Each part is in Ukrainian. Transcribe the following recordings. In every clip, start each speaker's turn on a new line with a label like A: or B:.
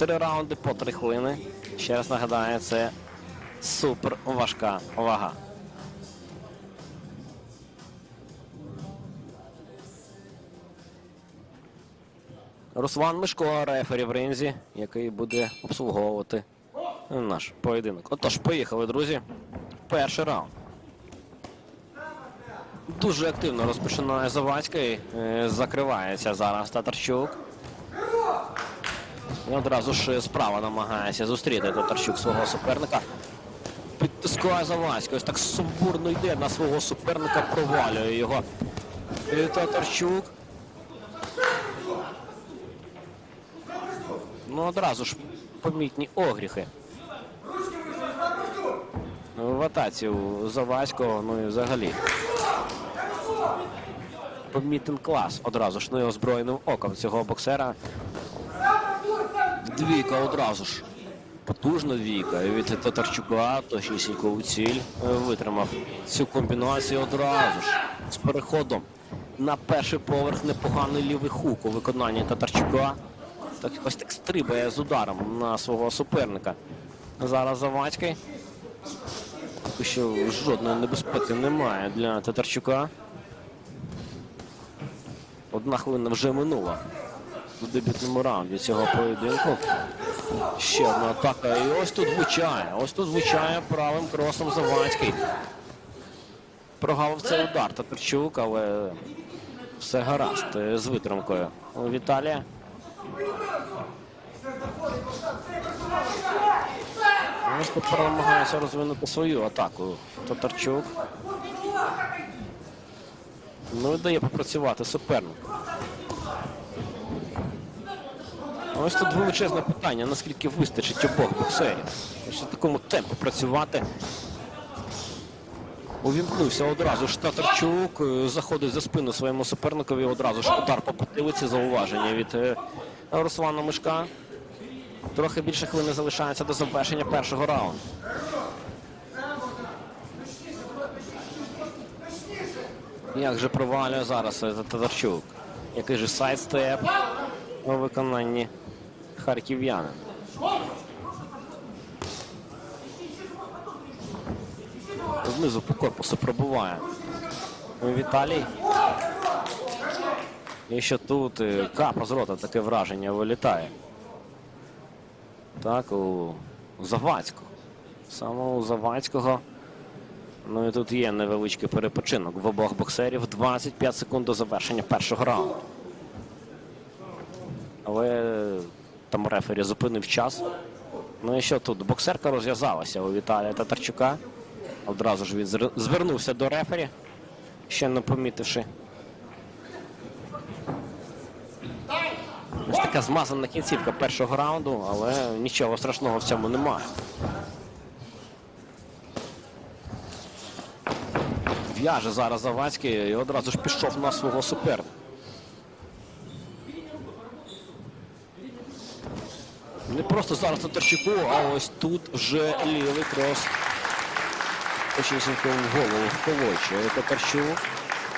A: Чотири раунди по три хвилини. Ще раз нагадаю, це супер важка вага. Руслан Мишко, рефері в ринзі, який буде обслуговувати наш поєдинок. Отож, поїхали, друзі. Перший раунд. Дуже активно розпочинає Завадський. Е, Закривається зараз Татарчук. І одразу ж справа намагається зустріти Татарчук свого суперника. Підтискає Завадський. Ось так сумбурно йде на свого суперника, провалює його. І Татарчук. Ну, одразу ж помітні огріхи. В атаці у Завадського, ну і взагалі. Помітен клас одразу ж неозброєним оком цього боксера. Двійка одразу ж. Потужна двійка від Татарчука, точнісінько у ціль е, витримав цю комбінацію одразу ж з переходом на перший поверх непоганий лівий хук у виконанні Татарчука. Так ось так стрибає з ударом на свого суперника. Зараз Завадський. Поки що жодної небезпеки немає для Татарчука. Одна хвилина вже минула в дебютному раунді цього поєдинку. Ще одна атака. І ось тут влучає. Ось тут влучає правим кросом Завадський. Прогавив цей удар Татарчук, але все гаразд з витримкою. Віталія. Ось тепер намагається розвинути свою атаку. Татарчук. Ну і дає попрацювати суперник. Ось тут величезне питання, наскільки вистачить обох боксерів. Ось у такому темпу працювати. Увімкнувся одразу ж Татарчук, е, заходить за спину своєму суперникові, одразу ж удар по потилиці, зауваження від е, Руслана Мишка. Трохи більше хвилини залишається до завершення першого раунду. Як же провалює зараз е, Татарчук? Який же сайдстеп у виконанні харків'янина. Знизу по корпусу пробуває Віталій. І що тут е, капа з рота таке враження вилітає. Так, у Завадського. Саме у Завадського. Ну і тут є невеличкий перепочинок в обох боксерів. 25 секунд до завершення першого раунду. Але там рефері зупинив час. Ну і що тут? Боксерка розв'язалася у Віталія Татарчука. Одразу ж він звернувся до рефері, ще не помітивши. Ось така змазана кінцівка першого раунду, але нічого страшного в цьому немає. В'яже зараз Завадський і одразу ж пішов на свого суперника. Не просто зараз Татарчуку, а ось тут вже лівий крос. Точнісінько в голову вколочує Татарчук.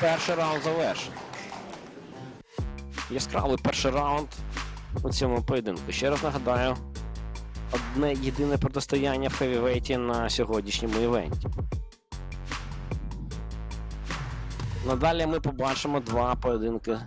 A: Перший раунд завершений. Яскравий перший раунд у цьому поєдинку. Ще раз нагадаю, одне єдине протистояння в хевівейті на сьогоднішньому івенті. Надалі ми побачимо два поєдинки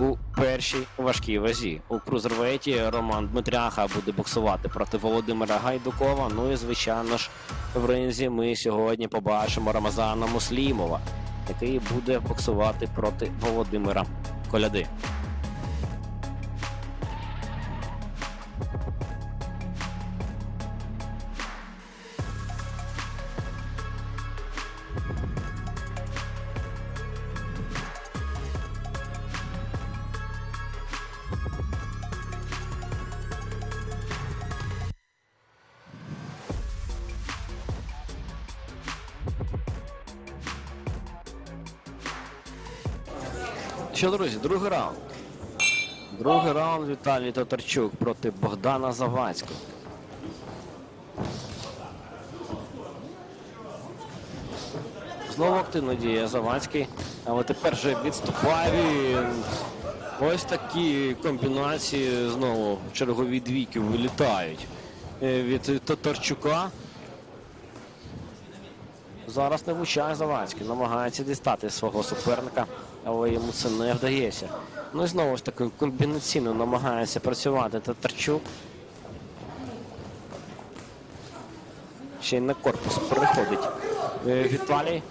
A: у першій важкій вазі. У крузервейті Роман Дмитряха буде боксувати проти Володимира Гайдукова. Ну і звичайно ж в ринзі ми сьогодні побачимо Рамазана Муслімова, який буде боксувати проти Володимира Коляди. Що, друзі, другий раунд. Другий раунд Віталій Татарчук проти Богдана Завадського. Знову активно діє Завадський, але тепер же відступає він. Ось такі комбінації знову чергові двійки вилітають е, від Татарчука. Зараз не влучає Завадський, намагається дістати свого суперника, але йому це не вдається. Ну і знову ж таки комбінаційно намагається працювати Татарчук. Ще й на корпус переходить е, Віталій.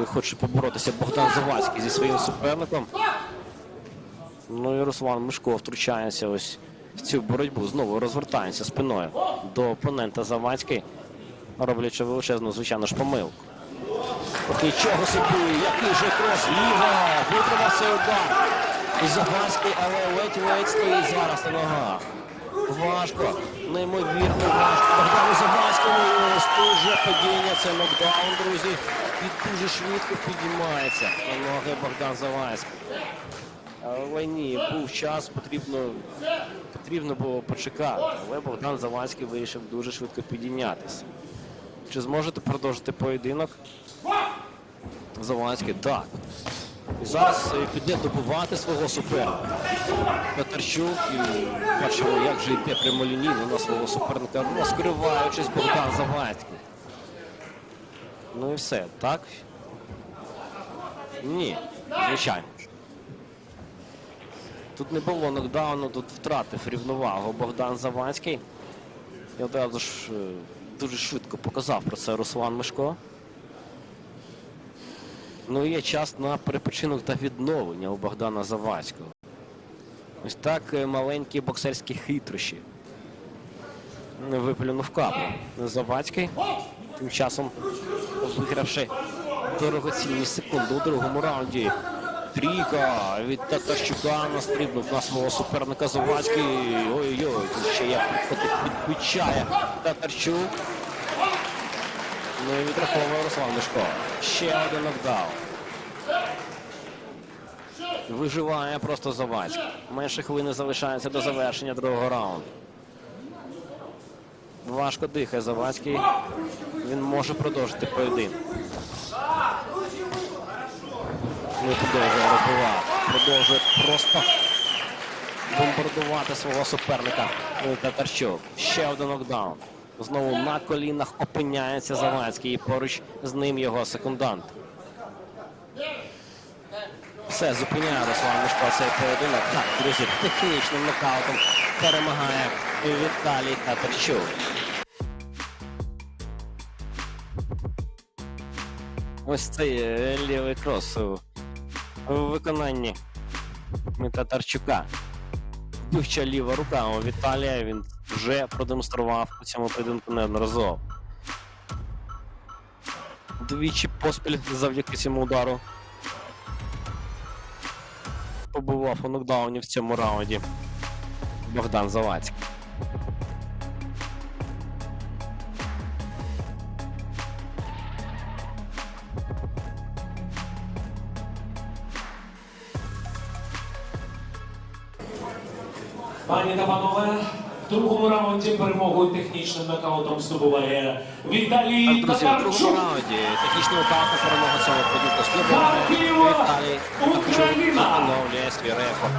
A: Е, Хоче поборотися Богдан Завадський зі своїм суперником. Ну і Руслан Мишко втручається ось в цю боротьбу. Знову розвертається спиною до опонента Завадський, роблячи величезну, звичайно ж, помилку. Нічого собі, який же крос, ліва, витримав цей удар. І Завадський, але ледь-ледь стоїть зараз на ногах. Важко, неймовірно важко. Богдану Завадському ось тут падіння, це нокдаун, друзі. І дуже швидко піднімається на ноги Богдан Завадський. Але ні, був час, потрібно, потрібно було почекати. Але Богдан Завадський вирішив дуже швидко підійнятися. Чи зможете продовжити поєдинок? Завадський так. І зараз е, піде добувати свого суперника. Петерчук і бачимо, як же йде прямолінійно на свого суперника, розкриваючись Богдан Завадський. Ну і все, так? Ні, звичайно. Тут не було нокдауну, тут втратив рівновагу Богдан Завадський. І одразу ж е, дуже швидко показав про це Руслан Мишко. Ну і є час на перепочинок та відновлення у Богдана Завадського. Ось так е, маленькі боксерські хитрощі. Виплюнув капу. Завадський. Тим часом вигравши дорогоцінні секунди у другому раунді. Трійка від Татарчука настрибнув на свого суперника Завадський. Ой-ой, тут ще як підключає Татарчук. Ну і відраховує Руслан Мишко. Ще один нокдаун. Виживає просто Завадський. Менше хвилини залишається до завершення другого раунду. Важко дихає Завадський. Він може продовжити поєдинок. Не продовжує розбивати. Продовжує просто бомбардувати свого суперника Ну, Татарчук. Ще один нокдаун. Знову на колінах опиняється Завадський і поруч з ним його секундант. Все, зупиняє Руслан Мишко цей поєдинок. Так, друзі, технічним нокаутом перемагає Віталій Татарчук. Ось цей е, лівий крос у виконанні Татарчука. Вбивча ліва рука у Віталія він вже продемонстрував у цьому поєдинку неодноразово. Двічі поспіль завдяки цьому удару. Побував у нокдауні в цьому раунді Богдан Завадський.
B: Пані та панове, в другому раунді перемогою технічним нокаутом здобуває Віталій
A: Так, друзі, в другому
B: Татарчук.
A: раунді технічний нокаут на цього здобуває
B: Харків,
A: Віталій Татарчук
B: Україна!
A: та оновлює свій рекорд.